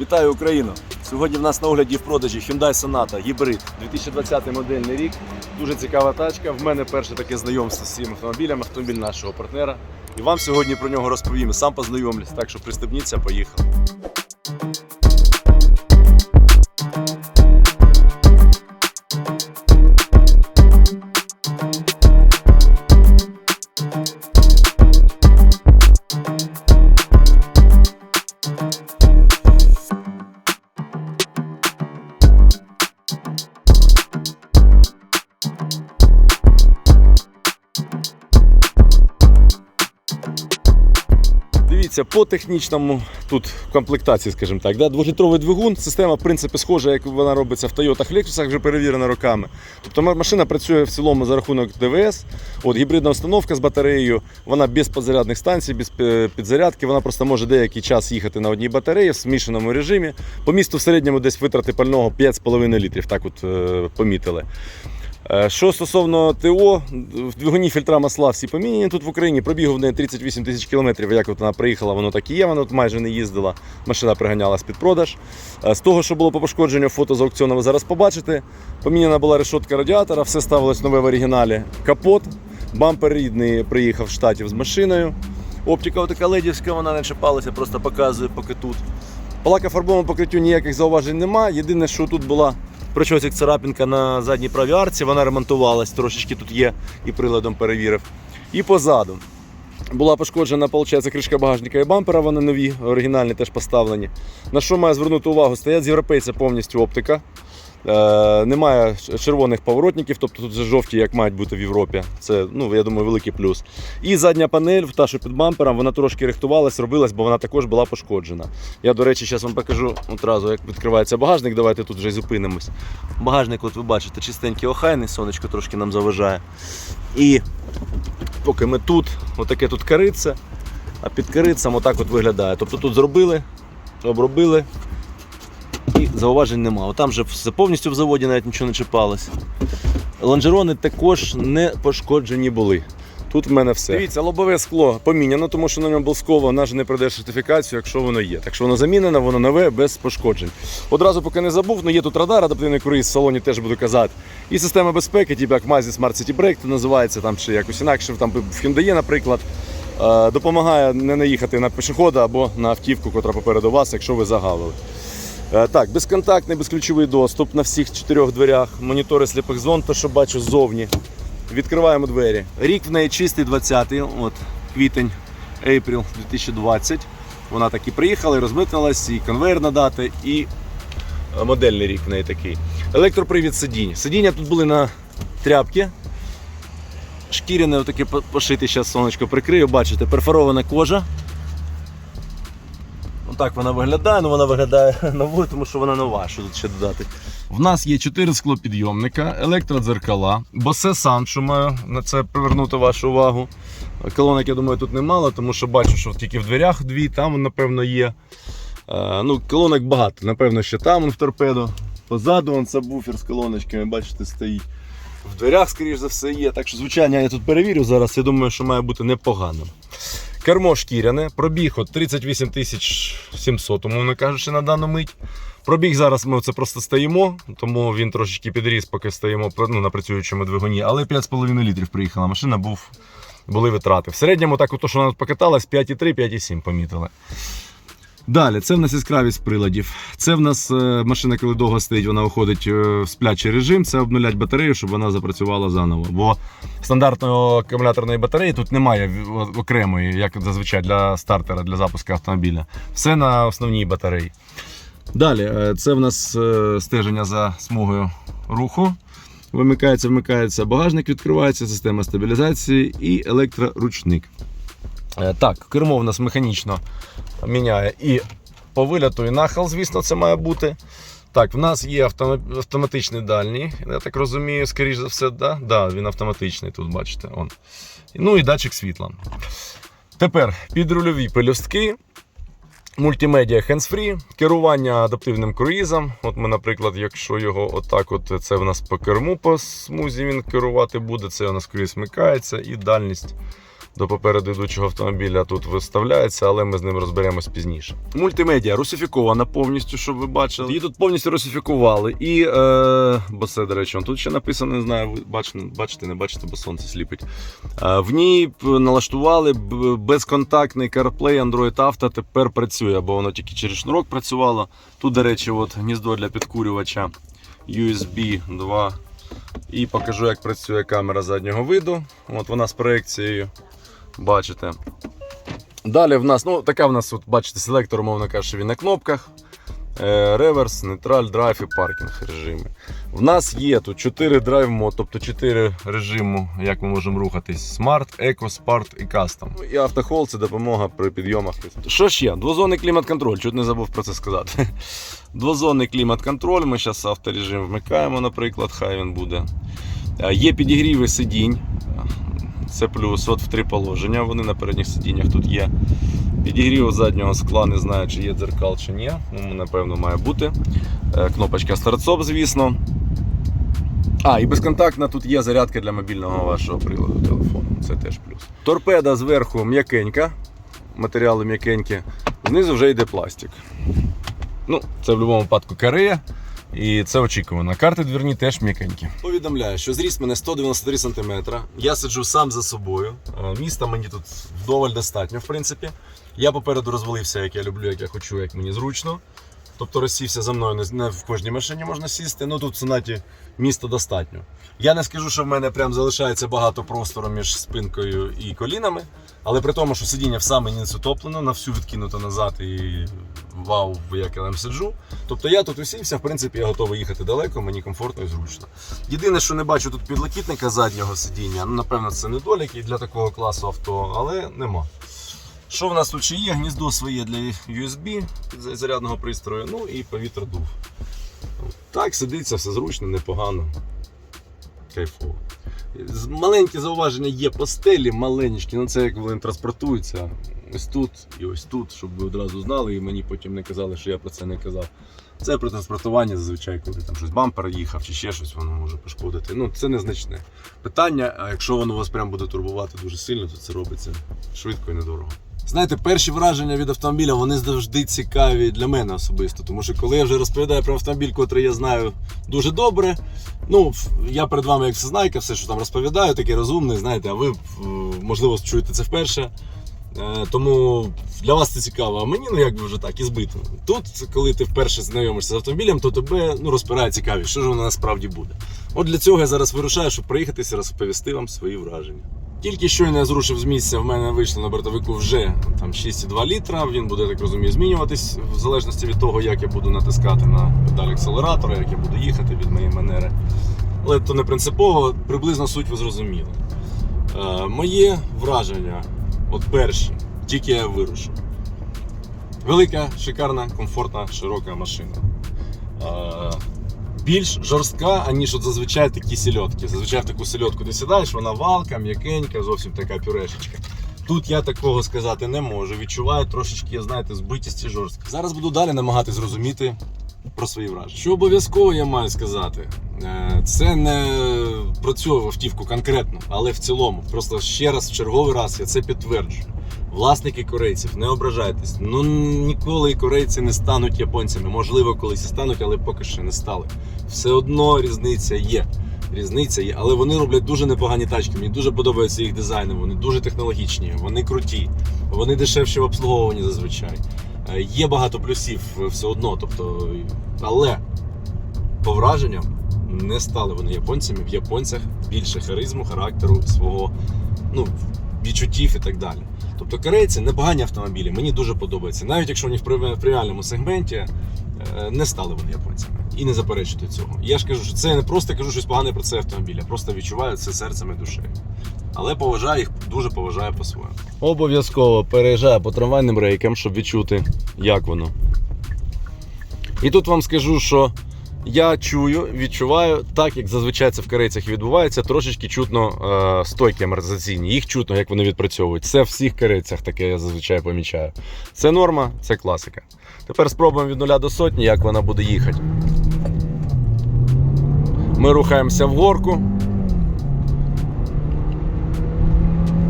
Вітаю Україну! Сьогодні в нас на огляді в продажі Hyundai Sonata гібрид 2020 модельний рік. Дуже цікава тачка. В мене перше таке знайомство з цим автомобілем, автомобіль нашого партнера. І вам сьогодні про нього розповім. Сам познайомлюсь, так що пристебніться, поїхали. Дивіться, по технічному тут комплектації, скажімо так, да? двохлітровий двигун, система в принципі схожа, як вона робиться в Toyota Lexus, вже перевірена роками. Тобто машина працює в цілому за рахунок ДВС. От гібридна установка з батареєю, вона без підзарядних станцій, без е, підзарядки. Вона просто може деякий час їхати на одній батареї в змішаному режимі. По місту в середньому десь витрати пального 5,5 літрів, так от е, помітили. Е, Що стосовно ТО, в двигуні фільтра масла всі поміняні тут в Україні. Пробігу в неї 38 тисяч кілометрів. Як от вона приїхала, воно так і є. Воно от майже не їздила. Машина приганялась під продаж. Е, З того, що було по пошкодженню, фото з аукціону ви зараз побачите. Поміняна була решотка радіатора, все ставилось нове в оригіналі. Капот, бампер рідний приїхав з штатів з машиною. Оптика така ледівська, вона не чіпалася, просто показує поки тут. По лакофарбовому покриттю ніяких зауважень немає. Єдине, що тут була причосик царапінка на задній правій арці, вона ремонтувалась, трошечки тут є і приладом перевірив. І позаду. Була пошкоджена, виходить, кришка багажника і бампера, вони нові, оригінальні теж поставлені. На що має звернути увагу? Стоять з європейця повністю оптика. Е, немає червоних поворотників, тобто тут жовті, як мають бути в Європі. Це, ну, я думаю, великий плюс. І задня панель, та, що під бампером, вона трошки рихтувалась, робилась, бо вона також була пошкоджена. Я, до речі, зараз вам покажу одразу, як відкривається багажник. Давайте тут вже зупинимось. Багажник, от ви бачите, чистенький охайний, сонечко трошки нам заважає. І поки ми тут, отаке тут кариться, а під карицем отак от виглядає. Тобто тут зробили, обробили зауважень нема. Там же все повністю в заводі навіть нічого не чіпалось. Лонжерони також не пошкоджені були. Тут в мене все. Дивіться, лобове скло поміняно, тому що на ньому обов'язково вона ж не пройде сертифікацію, якщо воно є. Так що воно замінено, воно нове, без пошкоджень. Одразу поки не забув, ну є тут радар, адаптивний круїз в салоні теж буду казати. І система безпеки, типу як Mazda Smart City Brake, називається там чи якось інакше. Там в Hyundai, наприклад, е, допомагає не наїхати на пішохода або на автівку, котра попереду вас, якщо ви загавили. Е, Так, безконтактний, безключовий доступ на всіх чотирьох дверях, монітори сліпих зон, то що бачу ззовні. Відкриваємо двері. Рік в неї чистий 20-й, от квітень, April 2020. Вона так і приїхала, і розмитнилась, і конвейер надати, і е, модельний рік в неї такий. Електропривід сидінь. Сидіння тут були на тряпки. Шкіряне отаке по- пошите, зараз сонечко прикрию, бачите, перфорована кожа. Отак вона виглядає, ну вона виглядає новою, тому що вона нова. Що тут ще додати? В нас є 4 склопідйомника, електродзеркала, босе що маю на це привернути вашу увагу. Колонок, я думаю, тут немало, тому що бачу, що тільки в дверях дві, там, напевно, є. Е, ну, колонок багато, напевно, ще там в торпедо. Позаду он сабвуфер з колоночками, бачите, стоїть. В дверях, скоріш за все, є. Так що, звичайно, я тут перевірю зараз. Я думаю, що має бути непогано. Кермо шкіряне, пробіг от 38 тисяч 700, умовно кажучи, на дану мить. Пробіг зараз ми це просто стоїмо, тому він трошечки підріс, поки стоїмо ну, на працюючому двигуні. Але 5,5 літрів приїхала машина, був, були витрати. В середньому, так, то, що вона покаталась, 5,3, 5,7 помітили. Далі, це в нас яскравість приладів. Це в нас е, машина, коли довго стоїть, вона уходить е, в сплячий режим. Це обнулять батарею, щоб вона запрацювала заново. Бо стандартної акумуляторної батареї тут немає окремої, як зазвичай для стартера, для запуску автомобіля. Все на основній батареї. Далі, е, це в нас стеження за смугою руху. Вимикається, вмикається багажник, відкривається, система стабілізації і електроручник. Так, кермо в нас механічно міняє і по виляту, і нахил, звісно, це має бути. Так, в нас є автоматичний дальній, я так розумію, скоріш за все, да? Да, він автоматичний тут, бачите. Он. Ну і датчик світла. Тепер підрульові пелюстки, мультимедіа hands-free, керування адаптивним круїзом. От ми, наприклад, якщо його отак, от це в нас по керму по смузі він керувати буде, це у нас круїз вмикається і дальність до попереду йдучого автомобіля тут виставляється, але ми з ним розберемось пізніше. Мультимедіа русифікована повністю, щоб ви бачили. Її тут повністю русифікували. І е, бо це, до речі, тут ще написано, не знаю, ви бачите, бачите, не бачите, бо сонце сліпить. Е, в ній налаштували безконтактний CarPlay Android Auto тепер працює, бо воно тільки через шнурок працювало. Тут, до речі, от гніздо для підкурювача USB 2. І покажу, як працює камера заднього виду. От вона з проекцією. Бачите. Далі в нас, ну така в нас, от, бачите, селектор, умовно кажучи, він на кнопках. Е, Реверс, нейтраль, драйв і паркінг режими. В нас є тут 4 драйв мод, тобто 4 режиму, як ми можемо рухатись: Smart, Eco, Sport і Custom. Ну, І автохол це допомога при підйомах. Що ще? Двозонний клімат-контроль, чуть не забув про це сказати. Двозонний клімат-контроль. Ми зараз авторежим вмикаємо, наприклад, хай він буде. Е, Є підігріви сидінь. Це плюс от в три положення. Вони на передніх сидіннях тут є. Підігрів заднього скла, не знаю, чи є дзеркал, чи ні. Ну, напевно, має бути. Е, Кнопочка старт-стоп, звісно. А, і безконтактна тут є зарядка для мобільного вашого приладу телефону. Це теж плюс. Торпеда зверху м'якенька. Матеріали м'якенькі. Знизу вже йде пластик. Ну, це в будь-якому випадку Корея. І це очікувано. Карти двірні теж м'якенькі. Повідомляю, що зріст мене 193 см. Я сиджу сам за собою. Е, Міста мені тут вдоволь достатньо, в принципі. Я попереду розвалився, як я люблю, як я хочу, як мені зручно. Тобто розсівся за мною, не- в кожній машині можна сісти. Ну тут в сонаті міста достатньо. Я не скажу, що в мене прям залишається багато простору між спинкою і колінами. Але при тому, що сидіння в саме низ утоплено, на всю відкинуто назад і вау, як я там сиджу. Тобто я тут усівся, в принципі, я готовий їхати далеко, мені комфортно і зручно. Єдине, що не бачу тут підлокітника заднього сидіння. Ну, напевно, це недоліки для такого класу авто, але нема. Що в нас тут ще є? Гніздо своє для USB зарядного пристрою, ну і повітродув. Так, сидиться, все зручно, непогано. Кайфово. Маленькі зауваження є по стелі, маленькі, ну це як вони транспортуються. Ось тут і ось тут, щоб ви одразу знали, і мені потім не казали, що я про це не казав. Це при транспортуванні зазвичай, коли там щось бампер їхав чи ще щось, воно може пошкодити. Ну, це незначне питання, а якщо воно вас прям буде турбувати дуже сильно, то це робиться швидко і недорого. Знаєте, перші враження від автомобіля вони завжди цікаві для мене особисто. Тому що коли я вже розповідаю про автомобіль, котрий я знаю дуже добре. Ну, я перед вами як всезнайка, все, що там розповідаю, такий розумний, знаєте, а ви, е, можливо, чуєте це вперше. Е, Тому для вас це цікаво, а мені ну якби вже так і збито. Тут, коли ти вперше знайомишся з автомобілем, то тебе ну, розпирає цікавість, що ж воно насправді буде. От для цього я зараз вирушаю, щоб приїхатися і розповісти вам свої враження. Тільки щойно я зрушив з місця, в мене вийшло на бортовику вже там 6,2 літра. Він буде, так розумію, змінюватись в залежності від того, як я буду натискати на педаль акселератора, як я буду їхати від моєї манери. Але то не принципово, приблизно суть ви зрозуміли. Е, моє враження, от перші, тільки я вирушив. Велика, шикарна, комфортна, широка машина. Більш жорстка, аніж от зазвичай такі сільотки. Зазвичай в таку сільотку ти сідаєш, вона валка, м'якенька, зовсім така пюрешечка. Тут я такого сказати не можу. Відчуваю трошечки, знаєте, збитість і жорсткість. Зараз буду далі намагатись зрозуміти про свої враження. Що обов'язково я маю сказати, Е, це не про цю автівку конкретно, але в цілому. Просто ще раз, в черговий раз я це підтверджую. Власники корейців, не ображайтесь. Ну ніколи корейці не стануть японцями. Можливо, колись і стануть, але поки що не стали. Все одно різниця є. Різниця є, але вони роблять дуже непогані тачки. Мені дуже подобаються їх дизайни. Вони дуже технологічні, вони круті, вони дешевші в обслуговуванні зазвичай. Е, Є багато плюсів е, все одно. Тобто, але по враженням не стали вони японцями. В японцях більше харизму, характеру, свого ну, відчуттів і так далі. Тобто корейці непогані автомобілі, мені дуже подобається. Навіть якщо вони в премі- преміальному сегменті е, не стали вони японцями. І не заперечуйте цього. Я ж кажу, що це не просто кажу щось погане про цей автомобіль, я просто відчуваю це серцем і душею. Але поважаю їх, дуже поважаю по-своєму. Обов'язково переїжджаю по трамвайним рейкам, щоб відчути, як воно. І тут вам скажу, що я чую, відчуваю, так як зазвичай це в корейцях відбувається, трошечки чутно е, стойки амортизаційні. Їх чутно, як вони відпрацьовують. Це в всіх корейцях таке я зазвичай помічаю. Це норма, це класика. Тепер спробуємо від нуля до сотні, як вона буде їхати. Ми рухаємося в горку.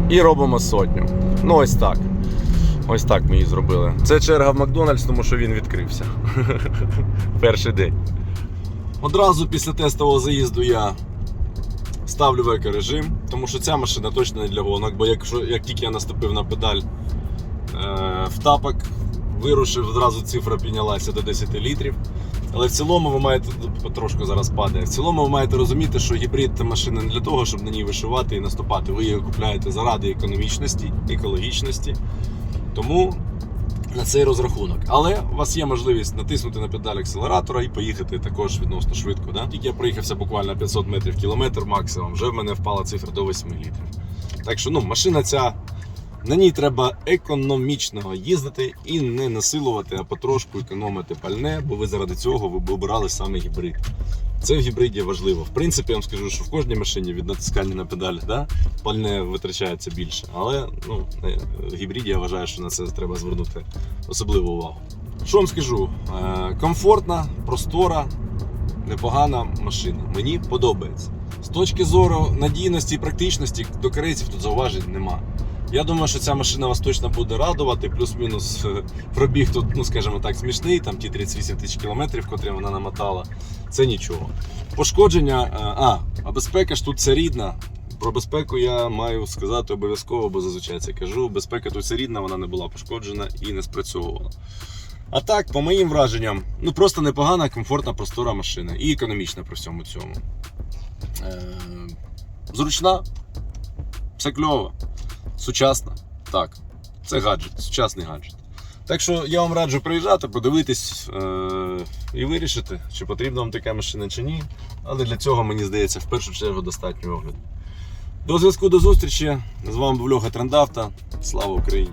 І робимо сотню. Ну, ось так. Ось так ми її зробили. Це черга в Макдональдс, тому що він відкрився. Перший день. Одразу після тестового заїзду я ставлю в екорежим, тому що ця машина точно не для гонок, бо якщо, як тільки я наступив на педаль е, в тапок, вирушив, одразу цифра піднялася до 10 літрів. Але в цілому ви маєте потрошку зараз падає. В цілому ви маєте розуміти, що гібрид машина не для того, щоб на ній вишивати і наступати. Ви її купляєте заради економічності, екологічності. Тому на цей розрахунок. Але у вас є можливість натиснути на педаль акселератора і поїхати також відносно швидко. Да? Тільки я проїхався буквально 500 метрів кілометр максимум, вже в мене впала цифра до 8 літрів. Так що ну, машина ця. На ній треба економічно їздити і не насилувати, а потрошку економити пальне, бо ви заради цього ви обирали саме гібрид. Це в гібриді важливо. В принципі, я вам скажу, що в кожній машині від натискання на педаль да, пальне витрачається більше. Але ну, е, в гібриді я вважаю, що на це треба звернути особливу увагу. Що вам скажу? Е, Комфортна, простора, непогана машина. Мені подобається. З точки зору надійності і практичності до корейців тут зауважень нема. Я думаю, що ця машина вас точно буде радувати. Плюс-мінус е, пробіг тут, ну скажімо так, смішний, там ті 38 тисяч кілометрів, котрі вона намотала. Це нічого. Пошкодження, е, а, а безпека ж тут це рідна. Про безпеку я маю сказати обов'язково, бо зазвичай це кажу. Безпека тут це рідна, вона не була пошкоджена і не спрацьовувала. А так, по моїм враженням, ну просто непогана, комфортна, простора машина і економічна при всьому цьому. Е, зручна, все кльово, сучасна. Так, це гаджет, сучасний гаджет. Так що я вам раджу приїжджати, подивитись е- і вирішити, чи потрібна вам така машина чи ні. Але для цього, мені здається, в першу чергу достатньо огляду. До зв'язку до зустрічі. З вами був Льоха Трендавта. Слава Україні!